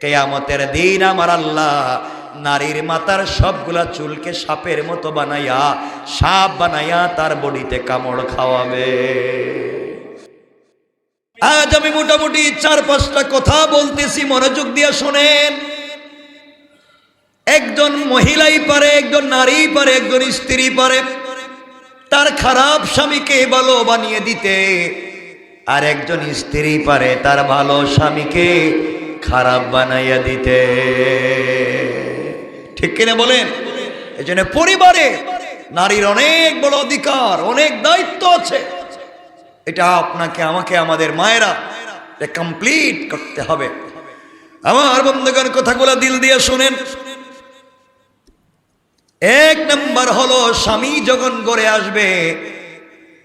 কেয়ামতের দিন আমার আল্লাহ নারীর মাতার সবগুলা চুলকে সাপের মতো বানাইয়া, সাপ বানাইয়া তার বডিতে কামড় খাওয়াবে। আজ আমি মোটামুটি চার পাঁচটা কথা বলতেছি, মনোযোগ দিয়ে শোনেন। একজন মহিলাই পারে, একজন নারী পারে, একজন স্ত্রী পারে, তার খারাপ স্বামীকে ভালো বানিয়ে দিতে, আর একজন স্ত্রী পারে, তার ভালো স্বামীকে খারাপ বানাইয়া দিতে। ঠিক কিনা বলেন? এই জন্য পরিবারে নারীর অনেক বড় অধিকার, অনেক দায়িত্ব আছে। এটা আপনাকে, আমাকে, আমাদের মায়েরা কমপ্লিট করতে হবে। আমার বন্ধুগণ, কথাগুলো দিল দিয়ে শুনেন। এক নম্বর হলো, স্বামী যখন গড়ে আসবে,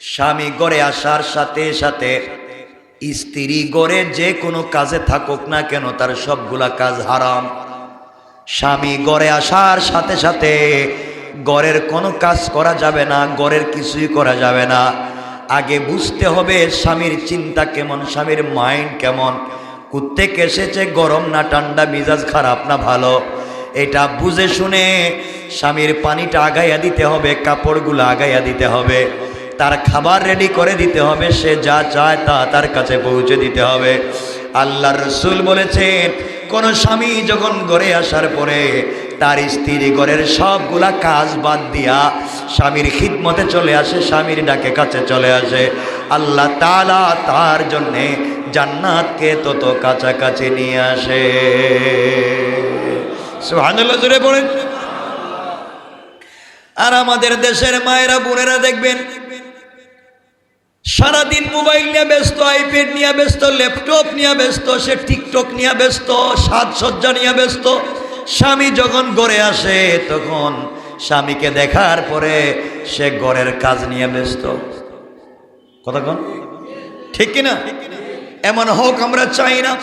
স্বামী গড়ে আসার সাথে সাথে স্ত্রী গড়ে যে কোনো কাজে থাকুক না কেন, তার সবগুলা কাজ হারাম। স্বামী গড়ে আসার সাথে সাথে গড়ের কোনো কাজ করা যাবে না, গড়ের কিছুই করা যাবে না। আগে বুঝতে হবে স্বামীর চিন্তা কেমন, স্বামীর মাইন্ড কেমন। কুত্তেক এসেছে, গরম না ঠান্ডা, মিজাজ খারাপ না ভালো। এটা বুঝে শুনে স্বামীর পানিটা আগাইয়া দিতে হবে, কাপড়গুলো আগাইয়া দিতে হবে। তার খাবার রেডি করে দিতে হবে, সে যা চায় তা তার কাছে পৌঁছে দিতে হবে। আল্লাহ রসুল বলেছেন, কোন স্বামী যখন ঘরে আসার পরে তার স্ত্রী ঘরের সবগুলা কাজ বাদ দিয়া স্বামীর খিদমতে চলে আসে, স্বামীর ডাকে কাছে চলে আসে। আল্লাহ তালা তার জন্যে জান্নাতকে তত কাছাকাছি নিয়ে আসে। জুড়ে পড়েন আর আমাদের দেশের মায়েরা, বোনেরা দেখবেন সারাদিন মোবাইল নিয়ে ব্যস্ত আইপ্যাড নিয়ে ব্যস্ত ল্যাপটপ নিয়ে ব্যস্ত, সে টিকটক নিয়ে ব্যস্ত, সাজসজ্জা নিয়ে ব্যস্ত। স্বামী যখন গড়ে আসে, তখন স্বামীকে দেখার পরে সে গড়ের কাজ নিয়ে ব্যস্ত। কতক্ষণ ঠিক কিনা? এমন হোক, আমরা চাই না।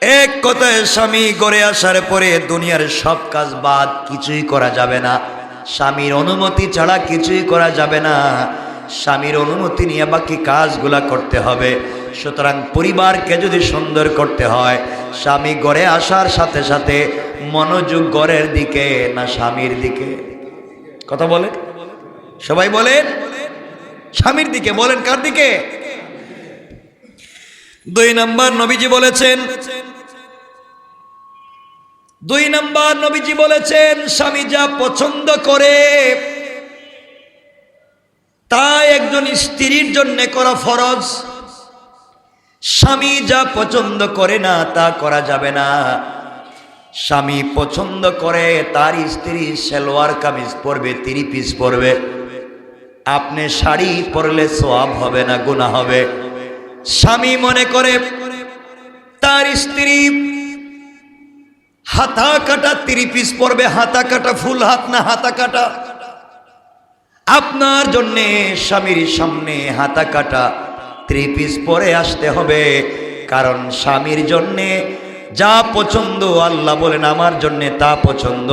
এক কথায় স্বামী গড়ে আসার পরে দুনিয়ার সব কাজ বাদ কিছুই করা যাবে না। স্বামীর অনুমতি ছাড়া কিছুই করা যাবে না। স্বামীর অনুমতি নিয়ে বাকি কাজগুলা করতে হবে। সুতরাং পরিবারকে যদি সুন্দর করতে হয়, স্বামী গড়ে আসার সাথে সাথে মনোযোগ গড়ের দিকে না স্বামীর দিকে। কথা বলে সবাই বলেন? স্বামীর দিকে বলেন, কার দিকে? দুই নম্বর নবীজি বলেছেন, দুই নম্বর নবীজি বলেছেন, স্বামী যা পছন্দ করে তা একজন স্ত্রীর জন্য করা ফরজ। স্বামী যা পছন্দ করে না, তা করা যাবে না। স্বামী পছন্দ করে, তার স্ত্রী সেলোয়ার কামিজ পরবে তিরি পিস পরবে। আপনি শাড়ি পরলে সোয়াব হবে না গুণা হবে। স্বামী মনে করে, তার স্ত্রী হাতা কাটা তিরি পিস পরবে, হাতা কাটা ফুল হাত না, হাতা কাটা আপনার জন্যে স্বামীর সামনে হাতা কাটা ত্রিপিস পরে আসতে হবে। কারণ স্বামীর জন্যে যা পছন্দ, আল্লাহ বলেন আমার জন্যে তা পছন্দ।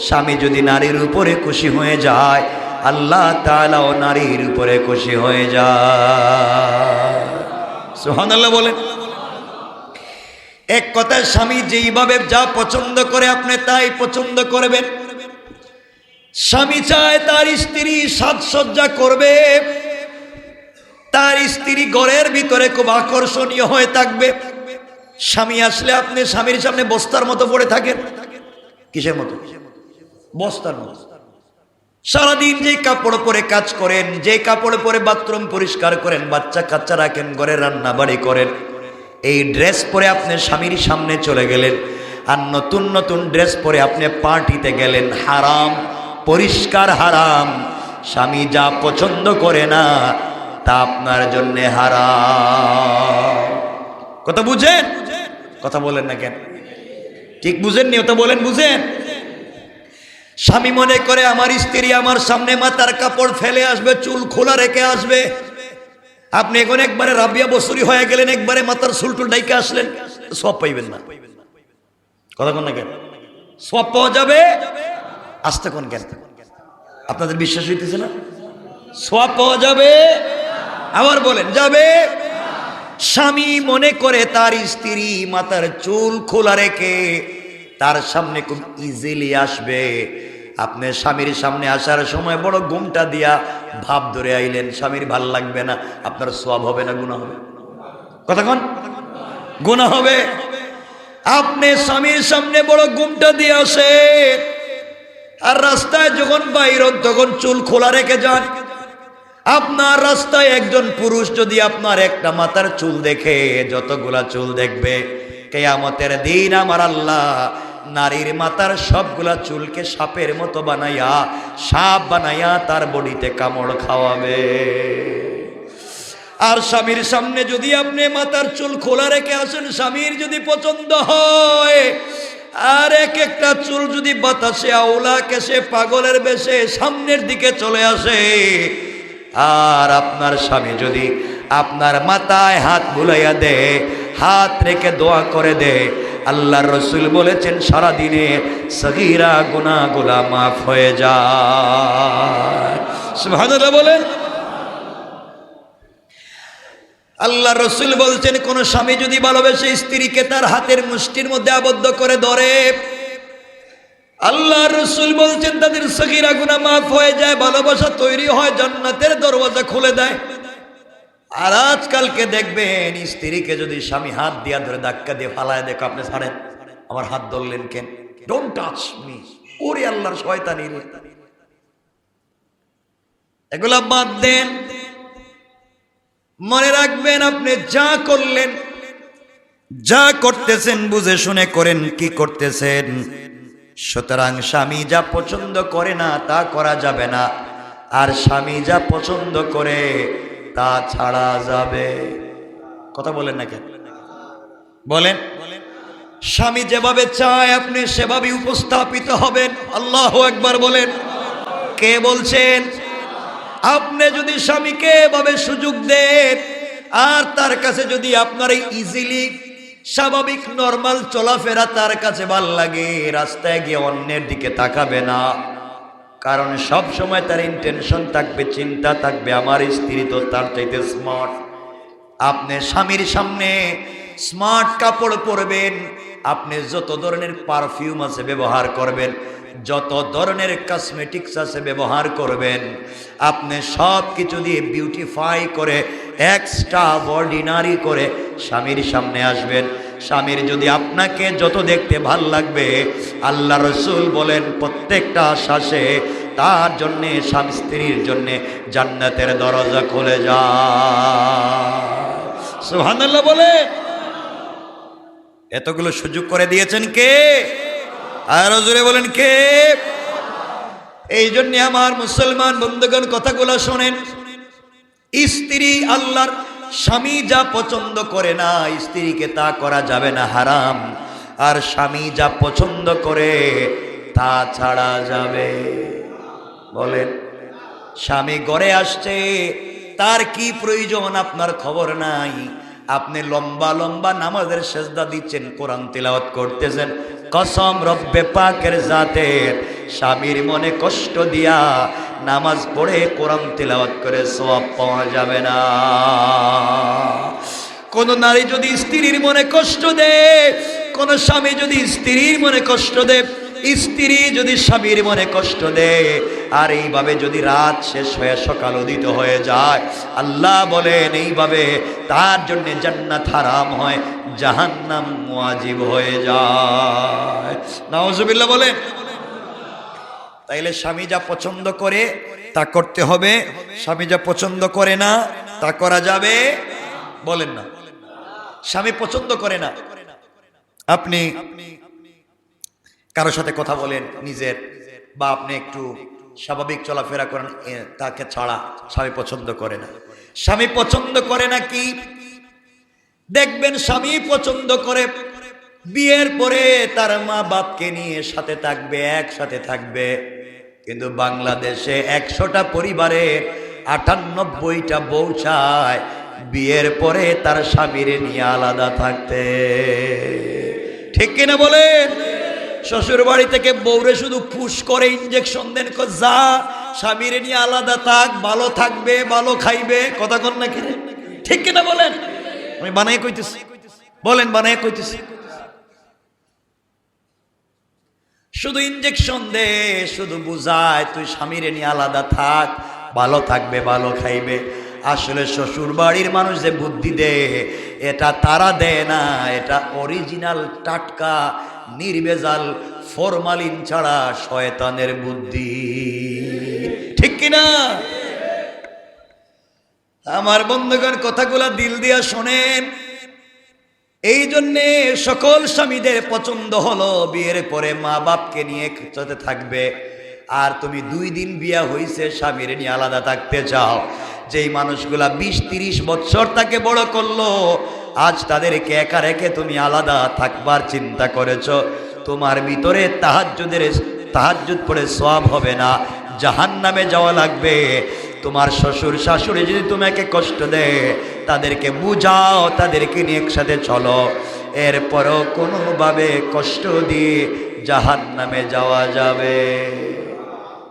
স্বামী যদি নারীর উপরে খুশি হয়ে যায়, আল্লাহ তালাও নারীর উপরে খুশি হয়ে যায়। সোহান আল্লাহ বলেন। এক কথায় স্বামী যেইভাবে যা পছন্দ করে আপনি তাই পছন্দ করবেন। স্বামী চায় তার স্ত্রী সাজসজ্জা করবে। তার স্ত্রী ঘরের ভিতরে খুব আকর্ষণীয় হয়ে থাকবে। স্বামী আসলে আপনি স্বামীর সামনে বস্তার মতো পড়ে থাকেন। কিসের মতো? বস্তার মতো। সারাদিন যে কাপড় পরে কাজ করেন, যে কাপড় পরে বাথরুম পরিষ্কার করেন, বাচ্চা কাচ্চা রাখেন, ঘরে রান্না বাড়ি করেন, এই ড্রেস পরে আপনি স্বামীর সামনে চলে গেলেন। আর নতুন নতুন ড্রেস পরে আপনি পার্টিতে গেলেন। হারাম। পরিষ্কার হারাম। স্বামী যা পছন্দ করে না, তা আপনার জন্যে হারাম। কথা বুঝেন? কথা বলেন না কেন? ঠিক বুঝেননি, ওটা বলেন, বুঝেন? স্বামী মনে করে, আমার স্ত্রী আমার সামনে মাথার কাপড় ফেলে আসবে, চুল খোলা রেখে আসবে। আপনি এখন একবারে রাবিয়া বসুরি হয়ে গেলেন, একবারে মাথার চুলটুল ডাইকে আসলেন, সব পাইবেন না। কথা না কেন? সব পাওয়া যাবে? আসতে কোন কেন? আপনাদের বিশ্বাস হইতেছে না? সব পাওয়া যাবে। আবার বলেন, যাবে। স্বামী মনে করে তার স্ত্রী মাথার চুল খোলা রেখে তার সামনে খুব ইজিলি আসবে। আপনি স্বামীর সামনে আসার সময় বড় ঘুমটা দিয়া ভাব ধরে আইলেন, স্বামীর ভালো লাগবে না। আপনার সব হবে না গুণা হবে? কতক্ষণ গুণা হবে। আপনি স্বামীর সামনে বড় ঘুমটা দিয়ে আসে আর রাস্তায় যখন বাইর হন, তখন চুল খোলা রেখে যান। আপনার রাস্তায় একজন পুরুষ যদি আপনার একটা মাথার চুল দেখে যতগুলা চুল দেখবে কেয়ামতের দিন আমার আল্লাহ নারীর মাথার সবগুলা চুলকে সাপের মতো বানাইয়া সাপ বানাইয়া তার বডিতে কামড় খাওয়াবে। আর স্বামীর সামনে যদি আপনি মাথার চুল খোলা রেখে আসেন স্বামীর যদি পছন্দ হয় আর এক একটা চুল যদি বাতাসে আওলা কেসে পাগলের বেশে সামনের দিকে চলে আসে, আর আপনার স্বামী যদি আপনার মাথায় হাত বুলাইয়া দে, হাত রেখে দোয়া করে দে, আল্লাহর রসুল বলেছেন, সারাদিনে সগিরা গুনা গুলা মাফ হয়ে যায়। বলেন আল্লাহ রসুল বলছেন, কোন স্বামী যদি ভালোবেসে স্ত্রীকে তার হাতের মুষ্টির মধ্যে আবদ্ধ করে ধরে। আল্লাহ রসুল বলছেন, তাদের সগিরা গুনা মাফ হয়ে যায়, ভালোবাসা তৈরি হয়, জান্নাতের দরওয়াজা খুলে দেয়। আর আজকালকে দেখবেন, স্ত্রীকে যদি স্বামী হাত দিয়া ধরে ধাক্কা দিয়ে ফালায়, দেখো আপনি ছাড়েন, আমার হাত ধরলেন কেন? ডোন্ট টাচ মি ওরে আল্লাহর শয়তানি এগুলা বাদ দেন। মনে রাখবেন আপনি যা করলেন, যা করতেছেন বুঝে শুনে করেন কি করতেছেন। সুতরাং স্বামী যা পছন্দ করে না তা করা যাবে না, আর স্বামী যা পছন্দ করে তা ছাড়া যাবে। কথা বলেন না কেন? বলেন। স্বামী যেভাবে চায় আপনি সেভাবে উপস্থাপিত হবেন। আল্লাহ একবার বলেন। কে বলছেন? আপনি যদি স্বামীকে এভাবে সুযোগ দেন, আর তার কাছে যদি আপনার এই ইজিলি স্বাভাবিক নর্মাল চলাফেরা তার কাছে ভালো লাগে, রাস্তায় গিয়ে অন্যের দিকে তাকাবে না। কারণ সব সময় তার ইন্টেনশন থাকবে, চিন্তা থাকবে, আমার স্ত্রী তো তার চাইতে স্মার্ট আপনি স্বামীর সামনে স্মার্ট কাপড় পরবেন, আপনি যত ধরনের পারফিউম আছে ব্যবহার করবেন যত ধরনের কসমেটিক্স আছে ব্যবহার করবেন, আপনি সব কিছু দিয়ে বিউটিফাই করে এক্সট্রা অর্ডিনারি করে স্বামীর সামনে আসবেন। স্বামীর যদি আপনাকে যত দেখতে ভালো লাগবে, আল্লাহ রসুল বলেন, প্রত্যেকটা শ্বাসে তার জন্যে, স্বামী স্ত্রীর জন্যে জান্নাতের দরজা খুলে যায় সুবহানাল্লাহ বলে এতগুলো সুযোগ করে দিয়েছেন কে? আর জোরে বলেন কে? এই জন্যে আমার মুসলমান বন্ধুগণ কথাগুলো শোনেন। স্ত্রী আল্লাহর স্বামী যা পছন্দ করে না, স্ত্রীকে তা করা যাবে না, হারাম। আর স্বামী যা পছন্দ করে, তা ছাড়া যাবে। বলেন, স্বামী গড়ে আসছে, তার কি প্রয়োজন আপনার খবর নাই? আপনি লম্বা লম্বা নামাজের সেজদা দিচ্ছেন, কোরআন তিলাওয়াত করতেছেন। কসম রব্বে পাকের জাতের। স্বামীর মনে কষ্ট দিয়া নামাজ পড়ে কোরআন তিলাওয়াত করে সব পাওয়া যাবে না। কোন নারী যদি স্ত্রীর মনে কষ্ট দেয়, কোন স্বামী যদি স্ত্রীর মনে কষ্ট দেয় স্ত্রী যদি স্বামীর মনে কষ্ট দেয়, আর এইভাবে যদি রাত শেষ হয়ে সকাল উদিত হয়ে যায়, আল্লাহ বলেন এইভাবে তার জন্য জান্নাত হারাম হয়, জাহান্নাম ওয়াজিব হয়ে যায়। নাওজুবিল্লাহ বলেন, তাইলে স্বামী যা পছন্দ করে তা করতে হবে, স্বামী যা পছন্দ করে না তা করা যাবে বলেন না। স্বামী পছন্দ করে না। আপনি কারোর সাথে কথা বলেন, নিজের বা আপনি একটু স্বাভাবিক চলাফেরা করেন তাকে ছাড়া স্বামী পছন্দ করে না। স্বামী পছন্দ করে না কি? দেখবেন স্বামী পছন্দ করে, বিয়ের পরে তার মা বাপকে নিয়ে সাথে থাকবে, একসাথে থাকবে। কিন্তু বাংলাদেশে একশোটা পরিবারে আটানব্বইটা বউ চায়, বিয়ের পরে তার স্বামীর নিয়ে আলাদা থাকতে। ঠিক কিনা বলেন? শ্বশুর বাড়ি থেকে বৌরে শুধু পুশ করে ইঞ্জেকশন দেন যা, স্বামীর নিয়ে আলাদা থাক, ভালো থাকবে, ভালো খাইবে। কথা কন নাকি রে? ঠিক কিনা বলেন? আমি বানাই কইতেছি। বলেন বানাই কইতেছি। শুধু ইঞ্জেকশন দে, শুধু বুঝায়, তুই স্বামীরে নিয়ে আলাদা থাক, ভালো থাকবে, ভালো খাইবে। আসলে শ্বশুর বাড়ির মানুষ যে বুদ্ধি দে, এটা তারা দেয় না, এটা অরিজিনাল টাটকা নির্বেজাল ফরমালিন ছাড়া শয়তানের বুদ্ধি। ঠিক কিনা? আমার বন্ধুগণ, কথাগুলা দিল দিয়া শোনেন। এই জন্যে সকল স্বামীদের পছন্দ হলো বিয়ের পরে মা বাপকে নিয়ে সাথে থাকবে। আর তুমি দুই দিন বিয়া হইছে, স্বামীর নিয়ে আলাদা থাকতে চাও। যেই মানুষগুলা বিশ তিরিশ বছর তাকে বড় করল আজ তাদেরকে একা রেখে তুমি আলাদা থাকবার চিন্তা করেছ। তোমার ভিতরে তাহাজ্জুদের তাহাজ্জুদ পড়ে সব হবে না। জাহান নামে যাওয়া লাগবে। তোমার শ্বশুর শাশুড়ি যদি তোমাকে কষ্ট দেয় তাদেরকে বুঝাও তাদেরকে নিয়ে একসাথে চলো। এরপরও কোনোভাবে কষ্ট দিয়ে জাহান নামে যাওয়া যাবে।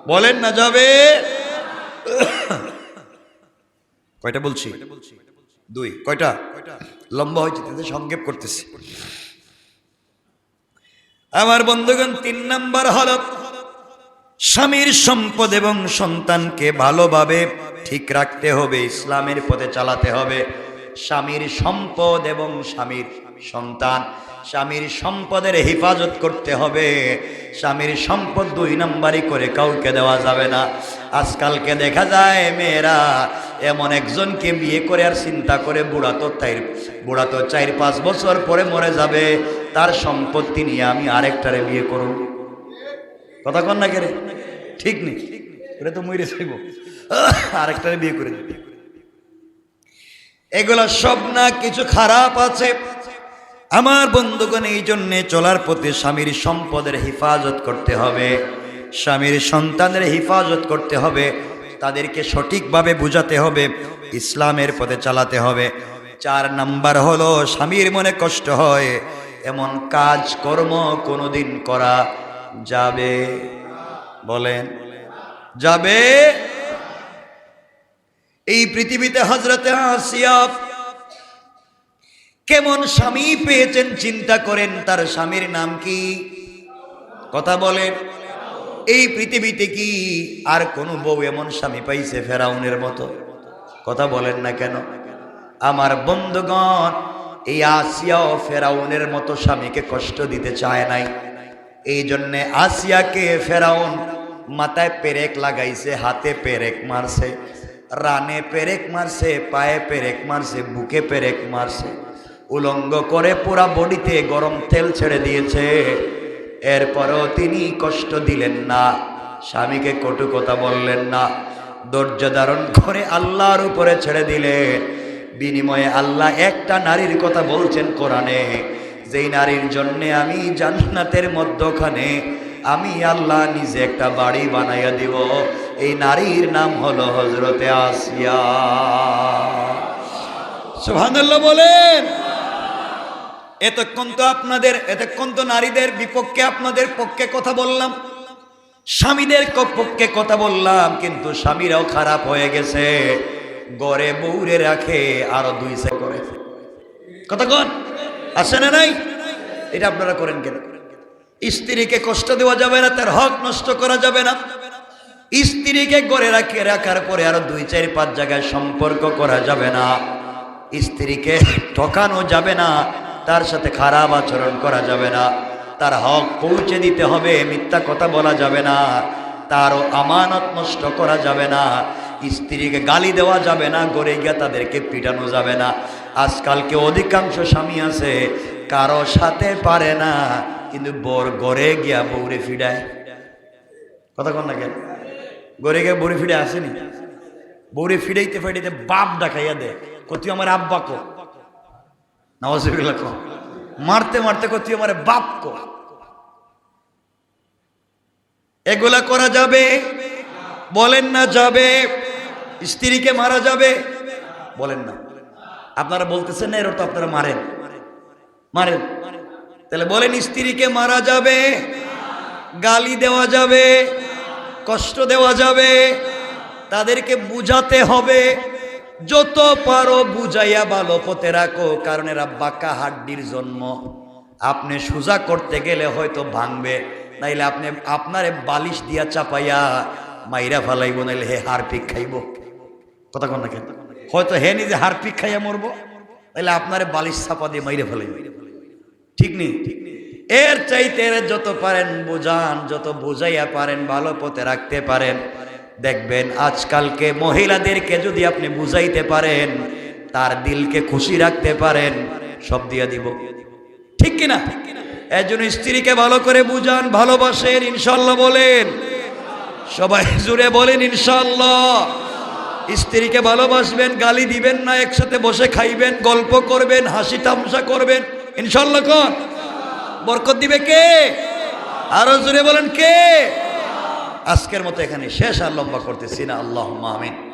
বলেন না যাবে? কয়টা বলছি? দুই, কয়টা? লম্বা হয়েছে, তাতে সংক্ষেপ করতেছি। আমার বন্ধুগণ, তিন নাম্বার হল স্বামীর সম্পদ এবং সন্তানকে ভালোভাবে ঠিক রাখতে হবে, ইসলামের পথে চালাতে হবে। স্বামীর সম্পদ এবং স্বামীর সন্তান, স্বামীর সম্পদের হেফাজত করতে হবে। স্বামীর সম্পদ দুই নাম্বারই করে কাউকে দেওয়া যাবে না। আজকালকে দেখা যায় মেয়েরা এমন একজনকে বিয়ে করে আর চিন্তা করে বুড়া তো তাই বুড়া তো চার, পাঁচ বছর পরে মরে যাবে, তার সম্পত্তি নিয়ে আমি আরেকটারে বিয়ে করব। কথা কন না কেরে ঠিক নেই। এটা তো মরে চাইব আরেকটারে বিয়ে করে দিবে। এগুলা সব না কিছু খারাপ আছে। আমার বন্ধুগণ এই জন্যে চলার পথে স্বামীর সম্পদের হেফাজত করতে হবে। স্বামীর সন্তানের হেফাজত করতে হবে, তাদেরকে সঠিকভাবে বুঝাতে হবে, ইসলামের পথে চালাতে হবে। চার নাম্বার হলো, স্বামীর মনে কষ্ট হয়, এমন কাজ কর্ম কোনোদিন করা যাবে? বলেন, যাবে? এই পৃথিবীতে হজরতে আসিয়া কেমন স্বামী পেয়েছেন, চিন্তা করেন, তার স্বামীর নাম কি? কথা বলেন। এই পৃথিবীতে কি আর কোন বউ এমন স্বামী পাইছে ফেরাউনের মতো? কথা বলেন না কেন? আমার বন্ধুগণ, এই আসিয়াও ফেরাউনের মতো স্বামীকে কষ্ট দিতে চায় নাই। এই জন্যে আসিয়াকে ফেরাউন মাথায় পেরেক লাগাইছে, হাতে পেরেক মারছে, রানে পেরেক মারছে, পায়ে পেরেক মারছে, বুকে পেরেক মারছে, উলঙ্গ করে পুরা বডিতে গরম তেল ছেড়ে দিয়েছে। এরপরও তিনি কষ্ট দিলেন না। স্বামীকে কটু কথা বললেন না। ধৈর্য ধারণ করে আল্লাহর উপরে ছেড়ে দিলেন বিনিময়ে আল্লাহ একটা নারীর কথা বলছেন কোরআনে। যেই নারীর জন্যে আমি জান্নাতের মধ্যখানে, আমি আল্লাহ নিজে একটা বাড়ি বানাইয়া দিব। এই নারীর নাম হলো হজরতে আসিয়া। সুবহানাল্লাহ বলেন। এতক্ষণ তো আপনাদের, এতক্ষণ তো নারীদের বিপক্ষে আপনাদের পক্ষে কথা বললাম। স্বামীদের পক্ষে কথা বললাম, কিন্তু স্বামীরাও খারাপ হয়ে গেছে। গড়ে বউরে রাখে, আরও দুই সে করে। কথা কন, আছে না নাই? এটা আপনারা করেন কেন? স্ত্রীকে কষ্ট দেওয়া যাবে না, তার হক নষ্ট করা যাবে না। স্ত্রীকে গড়ে রাখে, রাখার পরে আরও দুই, চার, পাঁচ জায়গায় সম্পর্ক করা যাবে না। স্ত্রীকে ঠকানো যাবে না তার সাথে খারাপ আচরণ করা যাবে না। তার হক পৌঁছে দিতে হবে, মিথ্যা কথা বলা যাবে না। তারও আমানত নষ্ট করা যাবে না। স্ত্রীকে গালি দেওয়া যাবে না, গড়ে গিয়া তাদেরকে পিটানো যাবে না। আজকালকে অধিকাংশ স্বামী আছে, কারও সাথে পারে না, কিন্তু বর গড়ে গিয়া বউরে ফিডায় কথা কন না কেন? গড়ে গিয়ে বউরে ফিডে আসেনি? বউরে ফিডাইতে ফিডাইতে বাপ ডাকাইয়া দে কতি আমার আব্বা কো। মারতে মারতে কতি আমার বাপ কো এগুলা করা যাবে? বলেন না যাবে। স্ত্রীকে মারা যাবে? বলেন না। আপনারা বলতেছেন না, এর তো আপনারা মারেন। মারেন। তাহলে বলেন, স্ত্রীকে মারা যাবে, গালি দেওয়া যাবে, কষ্ট দেওয়া যাবে, তাদেরকে বুঝাতে হবে। যত পারো বুঝাইয়া ভালো পথে রাখো, কারণ এরা বাঁকা হাড্ডির জন্ম। আপনি সোজা করতে গেলে হয়তো ভাঙবে, নাইলে আপনি আপনারে বালিশ দিয়া চাপাইয়া মাইরা ফালাইব, নাইলে হে হার পিক খাইব। কথা কন না কেন? হয়তো হে নিজে হার পিক খাইয়া মরবো তাইলে আপনারে বালিশ চাপা দিয়ে মাইরে ফেলাইব। ঠিক নেই? এর চাইতে যত পারেন বুঝান, যত বুঝাইয়া পারেন, ভালো পথে রাখতে পারেন। দেখবেন আজকালকে মহিলাদেরকে যদি আপনি বুঝাইতে পারেন, তার দিলকে খুশি রাখতে পারেন, সব দিয়ে দিব। ঠিক কিনা? একজন স্ত্রীকে ভালো করে বুঝান, ভালোবাসেন, ইনশাল্লাহ বলেন। সবাই জুড়ে বলেন, ইনশাল্লাহ। স্ত্রীকে ভালোবাসবেন, গালি দিবেন না, একসাথে বসে খাইবেন, গল্প করবেন, হাসি তামসা করবেন। ইনশাল্লাহ কন বরকত দিবে কে? আরও জোরে বলেন কে? আজকের মতো এখানে শেষ আর লম্বা করতেছি না। আল্লাহ আমিন।